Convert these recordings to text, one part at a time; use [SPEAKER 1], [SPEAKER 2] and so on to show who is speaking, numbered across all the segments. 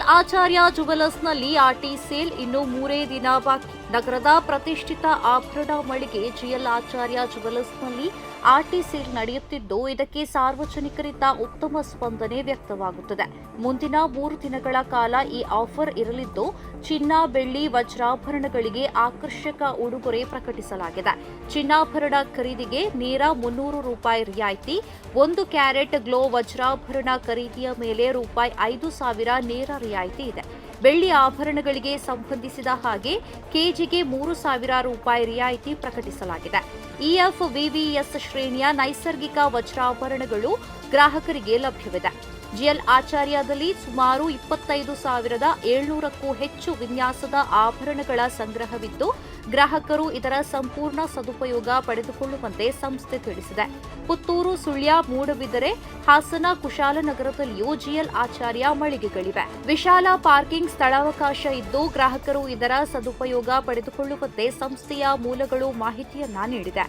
[SPEAKER 1] GL Acharya ಜುವೆಲರ್ಸ್ನಲ್ಲಿ ಆರ್ಟಿ sale ಇನ್ನು ಮೂರೇ ದಿನ ಬಾಕಿ. ನಗರದ ಪ್ರತಿಷ್ಠಿತ ಆಭರಣ ಮಳಿಗೆ ಜಿಎಲ್ ಆಚಾರ್ಯ ಜುವೆಲರ್ಸ್ನಲ್ಲಿ ಆರ್ಟಿ ಸೇಲ್ ನಡೆಯುತ್ತಿದ್ದು, ಇದಕ್ಕೆ ಸಾರ್ವಜನಿಕರಿಂದ ಉತ್ತಮ ಸ್ಪಂದನೆ ವ್ಯಕ್ತವಾಗುತ್ತದೆ. ಮುಂದಿನ ಮೂರು ದಿನಗಳ ಕಾಲ ಈ ಆಫರ್ ಇರಲಿದ್ದು, ಚಿನ್ನ, ಬೆಳ್ಳಿ, ವಜ್ರಾಭರಣಗಳಿಗೆ ಆಕರ್ಷಕ ಉಡುಗೊರೆ ಪ್ರಕಟಿಸಲಾಗಿದೆ. ಚಿನ್ನಾಭರಣ ಖರೀದಿಗೆ ನೇರ ಮುನ್ನೂರು ರೂಪಾಯಿ ರಿಯಾಯಿತಿ, ಒಂದು ಕ್ಯಾರೆಟ್ ಗ್ಲೋ ವಜ್ರಾಭರಣ ಖರೀದಿಯ ಮೇಲೆ ರೂಪಾಯಿ ಐದು ಸಾವಿರ ನೇರ ರಿಯಾಯಿತಿ ಇದೆ. ಬೆಳ್ಳಿ ಆಭರಣಗಳಿಗೆ ಸಂಬಂಧಿಸಿದ ಹಾಗೆ ಕೆಜಿಗೆ ಮೂರು ಸಾವಿರ ರೂಪಾಯಿ ರಿಯಾಯಿತಿ ಪ್ರಕಟಿಸಲಾಗಿದೆ. ಇಎಫ್, ವಿವಿಎಸ್ ಶ್ರೇಣಿಯ ನೈಸರ್ಗಿಕ ವಜ್ರಾಭರಣಗಳು ಗ್ರಾಹಕರಿಗೆ ಲಭ್ಯವಿದೆ. ಜಿಎಲ್ ಆಚಾರ್ಯದಲ್ಲಿ ಸುಮಾರು ಇಪ್ಪತ್ತೈದು ಸಾವಿರದ ಏಳ್ನೂರಕ್ಕೂ ಹೆಚ್ಚು ವಿನ್ಯಾಸದ ಆಭರಣಗಳ ಸಂಗ್ರಹವಿದ್ದು, ಗ್ರಾಹಕರು ಇದರ ಸಂಪೂರ್ಣ ಸದುಪಯೋಗ ಪಡೆದುಕೊಳ್ಳುವಂತೆ ಸಂಸ್ಥೆ ತಿಳಿಸಿದೆ. ಪುತ್ತೂರು, ಸುಳ್ಯ, ಮೂಡಬಿದರೆ, ಹಾಸನ ಕುಶಾಲನಗರದಲ್ಲಿಯೂ ಜಿಎಲ್ ಆಚಾರ್ಯ ಮಳಿಗೆಗಳಿವೆ. ವಿಶಾಲ ಪಾರ್ಕಿಂಗ್ ಸ್ಥಳಾವಕಾಶ ಇದ್ದು, ಗ್ರಾಹಕರು ಇದರ ಸದುಪಯೋಗ ಪಡೆದುಕೊಳ್ಳುವಂತೆ ಸಂಸ್ಥೆಯ ಮೂಲಗಳು ಮಾಹಿತಿಯನ್ನ ನೀಡಿದೆ.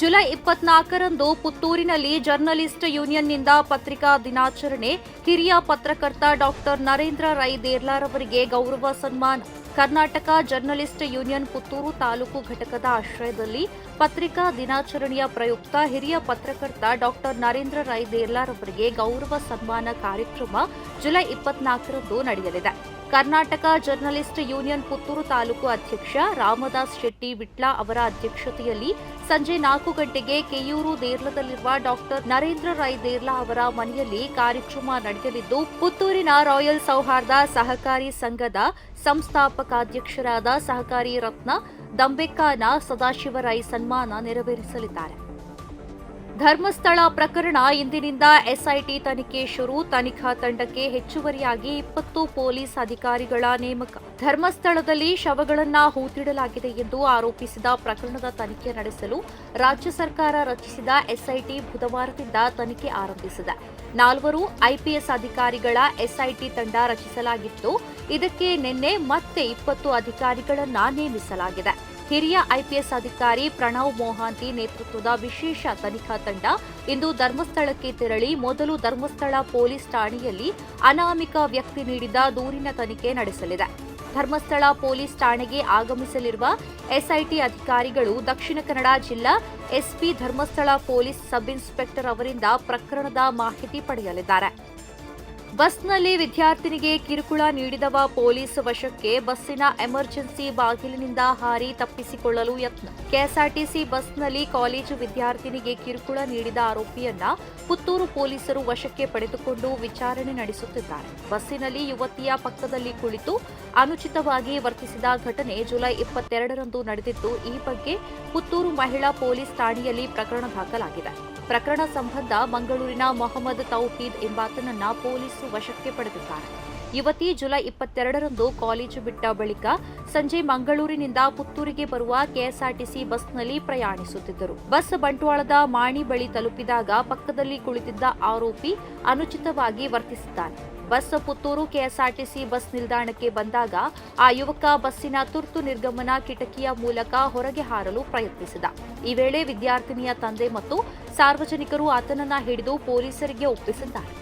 [SPEAKER 1] ಜುಲೈ ಇಪ್ಪತ್ನಾಲ್ಕರಂದು ಪುತ್ತೂರಿನಲ್ಲಿ ಜರ್ನಲಿಸ್ಟ್ ಯೂನಿಯನ್ನಿಂದ ಪತ್ರಿಕಾ ದಿನಾಚರಣೆ. ಹಿರಿಯ ಪತ್ರಕರ್ತ ಡಾಕ್ಟರ್ ನರೇಂದ್ರ ರೈ ದೇರ್ಲಾರವರಿಗೆ ಗೌರವ ಸನ್ಮಾನ. ಕರ್ನಾಟಕ ಜರ್ನಲಿಸ್ಟ್ ಯೂನಿಯನ್ ಪುತ್ತೂರು ತಾಲೂಕು ಘಟಕದ ಆಶ್ರಯದಲ್ಲಿ ಪತ್ರಿಕಾ ದಿನಾಚರಣೆಯ ಪ್ರಯುಕ್ತ ಹಿರಿಯ ಪತ್ರಕರ್ತ ಡಾಕ್ಟರ್ ನರೇಂದ್ರ ರೈ ದೇರ್ಲಾರವರಿಗೆ ಗೌರವ ಸನ್ಮಾನ ಕಾರ್ಯಕ್ರಮ ಜುಲೈ ಇಪ್ಪತ್ನಾಲ್ಕರಂದು ನಡೆಯಲಿದೆ. ಕರ್ನಾಟಕ ಜರ್ನಲಿಸ್ಟ್ ಯೂನಿಯನ್ ಪುತ್ತೂರು ತಾಲೂಕು ಅಧ್ಯಕ್ಷ ರಾಮದಾಸ್ ಶೆಟ್ಟಿ ವಿಟ್ಲ ಅವರ ಅಧ್ಯಕ್ಷತೆಯಲ್ಲಿ ಸಂಜೆ ನಾಲ್ಕು ಗಂಟೆಗೆ ಕೆಯೂರು ದೇರ್ಲದಲ್ಲಿರುವ ಡಾಕ್ಟರ್ ನರೇಂದ್ರ ರೈ ದೇರ್ಲಾ ಅವರ ಮನೆಯಲ್ಲಿ ಕಾರ್ಯಕ್ರಮ ನಡೆಯಲಿದ್ದು, ಪುತ್ತೂರಿನ ರಾಯಲ್ ಸೌಹಾರ್ದ ಸಹಕಾರಿ ಸಂಘದ ಸಂಸ್ಥಾಪಕಾಧ್ಯಕ್ಷರಾದ ಸಹಕಾರಿ ರತ್ನ ದಂಬೆಕ್ಕನ ಸದಾಶಿವರಾಯ್ ಸನ್ಮಾನ ನೆರವೇರಿಸಲಿದ್ದಾರೆ. ಧರ್ಮಸ್ಥಳ ಪ್ರಕರಣ ಇಂದಿನಿಂದ ಎಸ್ಐಟಿ ತನಿಖೆ ಶುರು. ತನಿಖಾ ತಂಡಕ್ಕೆ ಹೆಚ್ಚುವರಿಯಾಗಿ ಇಪ್ಪತ್ತು ಪೊಲೀಸ್ ಅಧಿಕಾರಿಗಳ ನೇಮಕ. ಧರ್ಮಸ್ಥಳದಲ್ಲಿ ಶವಗಳನ್ನು ಹೂತಿಡಲಾಗಿದೆ ಎಂದು ಆರೋಪಿಸಿದ ಪ್ರಕರಣದ ತನಿಖೆ ನಡೆಸಲು ರಾಜ್ಯ ಸರ್ಕಾರ ರಚಿಸಿದ ಎಸ್ಐಟಿ ಬುಧವಾರದಿಂದ ತನಿಖೆ ಆರಂಭಿಸಿದೆ. ನಾಲ್ವರು ಐಪಿಎಸ್ ಅಧಿಕಾರಿಗಳ ಎಸ್ಐಟಿ ತಂಡ ರಚಿಸಲಾಗಿತ್ತು. ಇದಕ್ಕೆ ನಿನ್ನೆ ಮತ್ತೆ ಇಪ್ಪತ್ತು ಅಧಿಕಾರಿಗಳನ್ನು ನೇಮಿಸಲಾಗಿದೆ. ಹಿರಿಯ ಐಪಿಎಸ್ ಅಧಿಕಾರಿ ಪ್ರಣವ್ ಮೋಹಾಂತಿ ನೇತೃತ್ವದ ವಿಶೇಷ ತನಿಖಾ ತಂಡ ಇಂದು ಧರ್ಮಸ್ಥಳಕ್ಕೆ ತೆರಳಿ ಮೊದಲು ಧರ್ಮಸ್ಥಳ ಪೊಲೀಸ್ ಠಾಣೆಯಲ್ಲಿ ಅನಾಮಿಕ ವ್ಯಕ್ತಿ ನೀಡಿದ ದೂರಿನ ತನಿಖೆ ನಡೆಸಲಿದೆ. ಧರ್ಮಸ್ಥಳ ಪೊಲೀಸ್ ಠಾಣೆಗೆ ಆಗಮಿಸಲಿರುವ ಎಸ್ಐಟಿ ಅಧಿಕಾರಿಗಳು ದಕ್ಷಿಣ ಕನ್ನಡ ಜಿಲ್ಲಾ SP Dharmasthala police sub inspector ಅವರಿಂದ ಪ್ರಕರಣದ ಮಾಹಿತಿ ಪಡೆಯಲಿದ್ದಾರೆ. ಬಸ್ನಲ್ಲಿ ವಿದ್ಯಾರ್ಥಿನಿಗೆ ಕಿರುಕುಳ ನೀಡಿದವ ಪೊಲೀಸ್ ವಶಕ್ಕೆ ಬಸ್ಸಿನ ಎಮರ್ಜೆನ್ಸಿ ಬಾಗಿಲಿನಿಂದ ಹಾರಿ ತಪ್ಪಿಸಿಕೊಳ್ಳಲು ಯತ್ನ. ಕೆಎಸ್ಆರ್ಟಿಸಿ ಬಸ್ನಲ್ಲಿ ಕಾಲೇಜು ವಿದ್ಯಾರ್ಥಿನಿಗೆ ಕಿರುಕುಳ ನೀಡಿದ ಆರೋಪಿಯನ್ನ ಪುತ್ತೂರು ಪೊಲೀಸರು ವಶಕ್ಕೆ ಪಡೆದುಕೊಂಡು ವಿಚಾರಣೆ ನಡೆಸುತ್ತಿದ್ದಾರೆ. ಬಸ್ಸಿನಲ್ಲಿ ಯುವತಿಯ ಪಕ್ಕದಲ್ಲಿ ಕುಳಿತು ಅನುಚಿತವಾಗಿ ವರ್ತಿಸಿದ ಘಟನೆ ಜುಲೈ ಇಪ್ಪತ್ತೆರಡರಂದು ನಡೆದಿದ್ದು, ಈ ಬಗ್ಗೆ ಪುತ್ತೂರು ಮಹಿಳಾ ಪೊಲೀಸ್ ಠಾಣೆಯಲ್ಲಿ ಪ್ರಕರಣ ದಾಖಲಾಗಿದೆ. ಪ್ರಕರಣ ಸಂಬಂಧ ಮಂಗಳೂರಿನ ಮೊಹಮ್ಮದ್ ತೌಹೀದ್ ಎಂಬಾತನನ್ನ ಪೊಲೀಸರು ವಶಕ್ಕೆ ಪಡೆದಿದ್ದಾರೆ. ಯುವತಿ ಜುಲೈ ಇಪ್ಪತ್ತೆರಡರಂದು ಕಾಲೇಜು ಬಿಟ್ಟ ಬಳಿಕ ಸಂಜೆ ಮಂಗಳೂರಿನಿಂದ ಪುತ್ತೂರಿಗೆ ಬರುವ ಕೆಎಸ್ಆರ್ಟಿಸಿ ಬಸ್ನಲ್ಲಿ ಪ್ರಯಾಣಿಸುತ್ತಿದ್ದರು. ಬಸ್ ಬಂಟ್ವಾಳದ ಮಾಣಿ ಬಳಿ ತಲುಪಿದಾಗ ಪಕ್ಕದಲ್ಲಿ ಕುಳಿತಿದ್ದ ಆರೋಪಿ ಅನುಚಿತವಾಗಿ ವರ್ತಿಸಿದ್ದಾನೆ. ಬಸ್ ಪುತ್ತೂರು ಕೆಎಸ್ಆರ್ಟಿಸಿ ಬಸ್ ನಿಲ್ದಾಣಕ್ಕೆ ಬಂದಾಗ ಆ ಯುವಕ ಬಸ್ಸಿನ ತುರ್ತು ನಿರ್ಗಮನ ಕಿಟಕಿಯ ಮೂಲಕ ಹೊರಗೆ ಹಾರಲು ಪ್ರಯತ್ನಿಸಿದ. ಈ ವೇಳೆ ವಿದ್ಯಾರ್ಥಿನಿಯ ತಂದೆ ಮತ್ತು ಸಾರ್ವಜನಿಕರು ಆತನನ್ನ ಹಿಡಿದು ಪೊಲೀಸರಿಗೆ ಒಪ್ಪಿಸಿದ್ದಾರೆ.